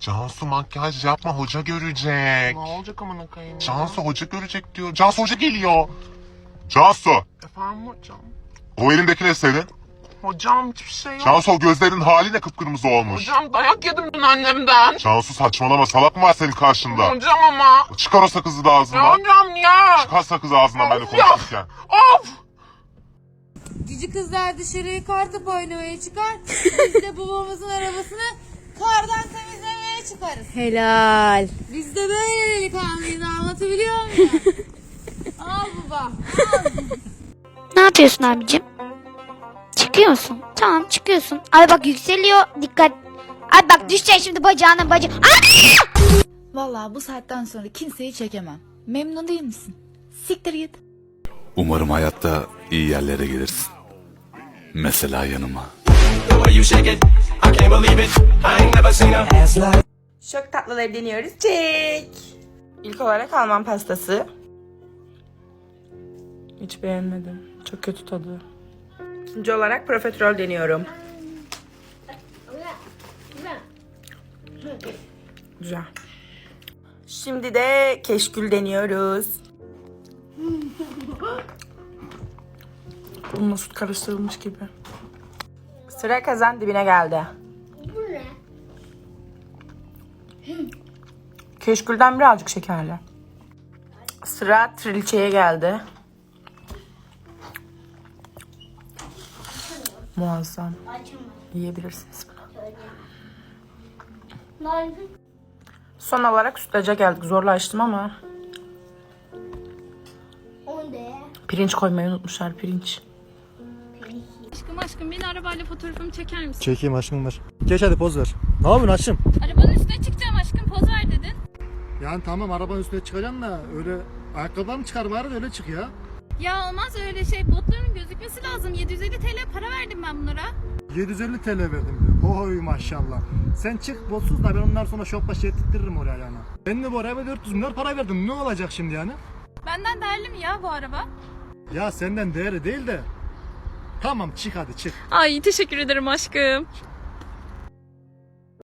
Cansu makyaj yapma hoca görecek. Ne olacak amına koyayım ya? Cansu hoca görecek diyor. Cansu hoca geliyor. Cansu Efendim hocam. o elindeki ne senin? Hocam hiçbir şey yok. Cansu o gözlerin hali ne kıpkırmızı olmuş. Hocam dayak yedim dün annemden. Cansu saçmalama salak mı var senin karşında? Hocam ama. Çıkar o sakızı da Ya ağzından. hocam ya. Çıkar sakızı ağzından benimle konuşurken. Of. Cici kızlar dışarıya kartop oynamaya çıkar. Biz de babamızın arabasını kardan temizlemeye çıkarız. Helal. Biz de böyle delikanlıyız anlatabiliyor muyum? al baba. Al. Ne yapıyorsun abicim? Çıkıyor musun? Tamam çıkıyorsun. Ay bak yükseliyor. Dikkat. Ay bak düşeceksin şimdi bacağına baca. Vallahi bu saatten sonra kimseyi çekemem. Memnun değil misin? Siktir git. Umarım hayatta iyi yerlere gelirsin. Mesela yanıma. Şok tatlıları deniyoruz. Çek. İlk olarak Alman pastası. Hiç beğenmedim. Çok kötü tadı. İkinci olarak profiterol deniyorum. Güzel. Şimdi de keşkül deniyoruz. Bununla süt karıştırılmış gibi. Sıra kazan dibine geldi. Keşkülden birazcık şekerli. Sıra trilçeye geldi. Muazzam. Yiyebilirsiniz bunu. Son olarak sütlaca geldik. Zorla açtım ama. Pirinç koymayı unutmuşlar pirinç. Aşkım aşkım beni arabayla fotoğrafımı çeker misin? Çekeyim aşkım ver. Geç hadi poz ver. Ne yapıyorsun aşkım? Arabanın üstüne çıkacağım aşkım poz. Yani tamam arabanın üstüne çıkacaksın da öyle ayakkabılarını çıkar bari de öyle çık ya. Ya olmaz öyle şey botlarımın gözükmesi lazım. 750 TL para verdim ben bunlara. 750 TL verdim diyor. Oy maşallah. Sen çık botsuz da ben ondan sonra şok başı yetirtirim oraya yani. Ben de bu araba 400 milyar para verdim. Ne olacak şimdi yani? Benden değerli mi ya bu araba? Ya senden değeri değil de. Tamam çık hadi çık. Ay teşekkür ederim aşkım.